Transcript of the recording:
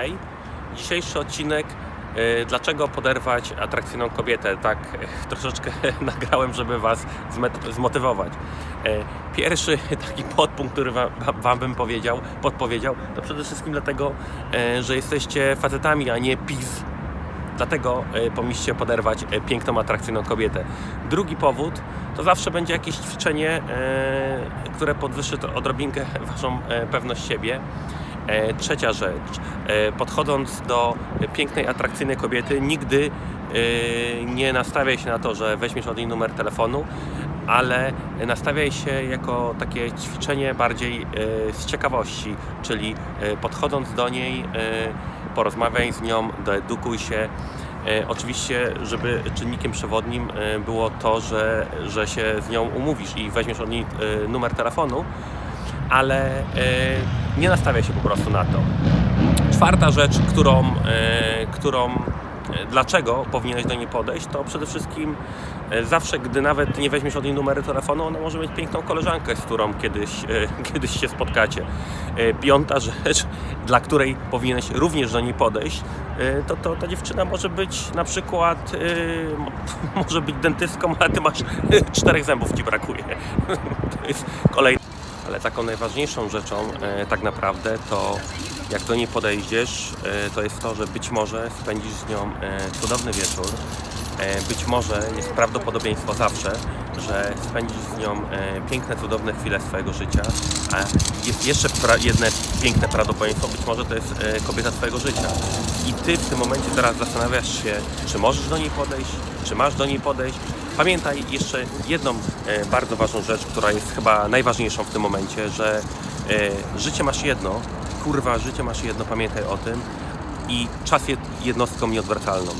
hej. Dzisiejszy odcinek e, Dlaczego poderwać atrakcyjną kobietę? Tak e, troszeczkę nagrałem, żeby Was zmotywować. E, Pierwszy taki podpunkt, który wam, wam bym powiedział, podpowiedział, to przede wszystkim dlatego, że jesteście facetami, a nie pis. Dlatego powinniście poderwać piękną, atrakcyjną kobietę. Drugi powód to zawsze będzie jakieś ćwiczenie, które podwyższy odrobinkę Waszą pewność siebie. E, Trzecia rzecz, e, podchodząc do pięknej, atrakcyjnej kobiety, nigdy e, nie nastawiaj się na to, że weźmiesz od niej numer telefonu, ale nastawiaj się jako takie ćwiczenie bardziej z ciekawości, czyli podchodząc do niej, porozmawiaj z nią, doedukuj się. Oczywiście, żeby czynnikiem przewodnim było to, że, że się z nią umówisz i weźmiesz od niej numer telefonu, ale e, nie nastawiaj się po prostu na to. Czwarta rzecz, którą, e, którą e, dlaczego powinieneś do niej podejść, to przede wszystkim zawsze, gdy nawet nie weźmiesz od niej numeru telefonu, ona może mieć piękną koleżankę, z którą kiedyś, kiedyś się spotkacie. Piąta rzecz, dla której powinieneś również do niej podejść, to, to ta dziewczyna może być na przykład, mo- może być dentystką, a ty masz czterech zębów ci brakuje. To jest kolejna ale taką najważniejszą rzeczą e, tak naprawdę to jak do niej podejdziesz, e, to jest to, że być może spędzisz z nią e, cudowny wieczór. E, być może jest prawdopodobieństwo zawsze, że spędzisz z nią e, piękne, cudowne chwile swojego życia, a jest jeszcze jedno piękne prawdopodobieństwo, być może to jest e, kobieta twojego życia. I ty w tym momencie teraz zastanawiasz się, czy możesz do niej podejść, czy masz do niej podejść. Pamiętaj jeszcze jedną e, bardzo ważną rzecz, która jest chyba najważniejszą w tym momencie, że e, życie masz jedno, kurwa, życie masz jedno, pamiętaj o tym. I czas jest jednostką nieodwracalną.